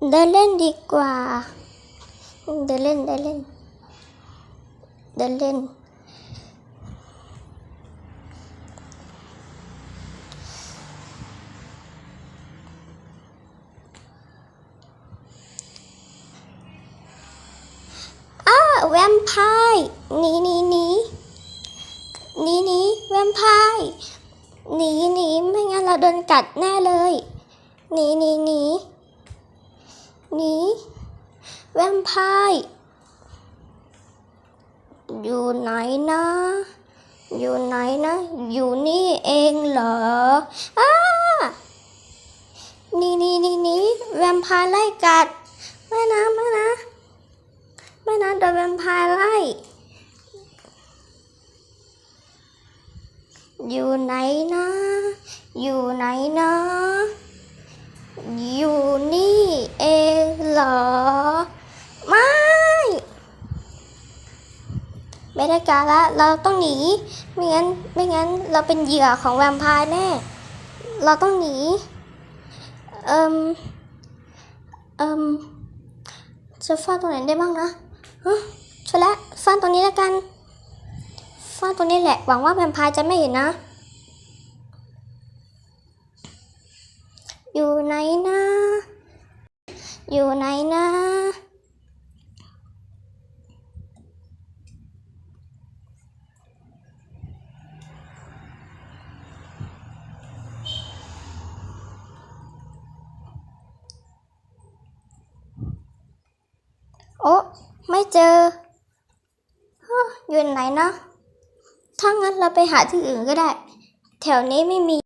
เดินเล่นดีกว่า เดินเล่นเดินเล่น เดินเล่น อ้าแวมไพร์หนีหนีหนีหนีหนีแวมไพร์หนีหนีไม่งั้นเราโดนกัดแน่เลย หนีหนีหนี หนีแวมไพร์อยู่ไหนนะ อยู่ไหนนะ อยู่นี่เองเหรออ้านีหนีหนีหนีแวมไพร์ไล่กัดไม่นะไม่นะไม่นะโดนแวมไพร์ไล่ อยู่ไหนนะ อยู่ไหนนะ อยู่นี่เองเหรอ ไม่ ไม่ได้การละเราต้องหนี ไม่งั้นไม่งั้นเราเป็นเหยื่อของแวมไพร์แน่ เราต้องหนี เอิมเอิมจะฟาดตรงไหนได้บ้างนะฮะช่วยละซ่อนตรงนี้แล้วกันซ่อนตรงนี้แหละ หวังว่าแวมไพร์จะไม่เห็นนะ อยู่ไหนนะ อยู่ไหนนะ โอ้ไม่เจออยู่ไหนนะ ถ้างั้นเราไปหาที่อื่นก็ได้ แถวนี้ไม่มี